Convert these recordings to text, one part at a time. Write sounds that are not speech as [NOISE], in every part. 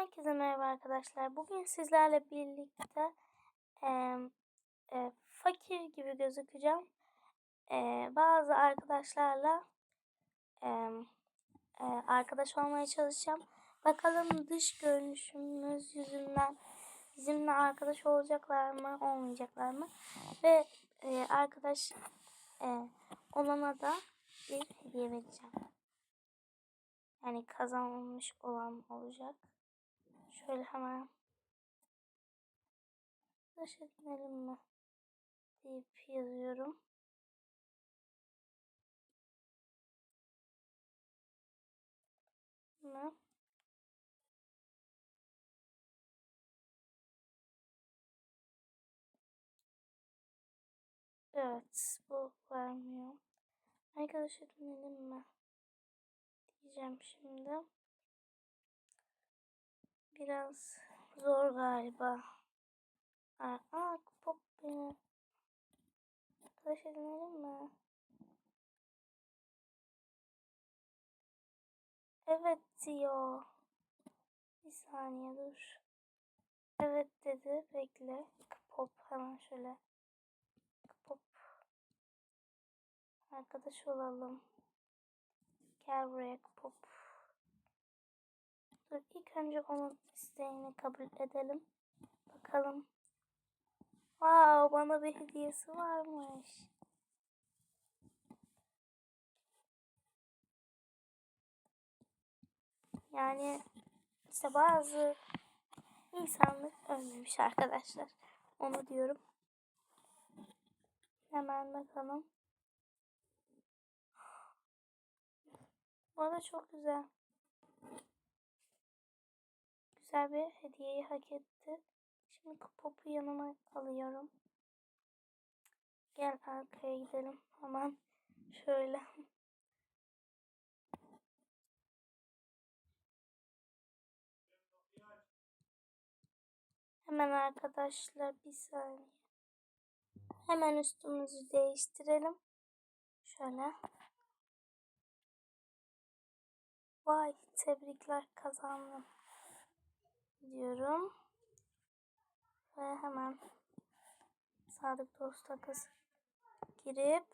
Herkese merhaba arkadaşlar. Bugün sizlerle birlikte e, e, fakir gibi gözükeceğim. E, bazı arkadaşlarla e, e, arkadaş olmaya çalışacağım. Bakalım dış görünüşümüz yüzünden bizimle arkadaş olacaklar mı, olmayacaklar mı? Ve e, arkadaş e, olana da bir hediye vereceğim. Yani kazanılmış olan olacak. Şöyle hemen taş edinelim mi deyip yazıyorum. Bunu Evet, bu vermiyor. Arkadaş edinelim mi? Diyeceğim şimdi. Biraz zor galiba. Aa, pop beni. Arkadaş edinelim mi? Evet diyor. Bir saniye dur. Evet dedi. Bekle. Pop hemen şöyle. Pop. Arkadaş olalım. Gel buraya pop. Dur ilk önce onun isteğini kabul edelim. Bakalım. Wow bana bir hediyesi varmış. Yani işte bazı insanlık ölmemiş arkadaşlar. Onu diyorum. Hemen bakalım. Bu arada çok güzel. Güzel bir hediyeyi hak etti. Şimdi popu yanıma alıyorum. Gel arkaya gidelim. Hemen [LAUGHS] şöyle. Hemen arkadaşlar bir saniye. Hemen üstümüzü değiştirelim. Şöyle. Vay tebrikler kazandım. Diyorum. Ve hemen Sadık Dost takısı girip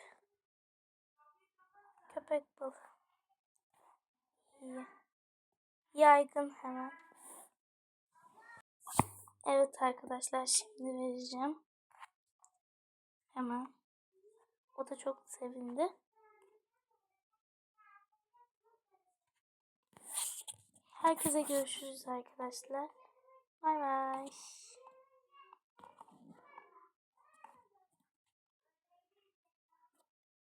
köpek balığı. İyi. Yaygın hemen. Evet arkadaşlar şimdi vereceğim. Hemen. O da çok sevindi. Herkese görüşürüz arkadaşlar. Bay bay.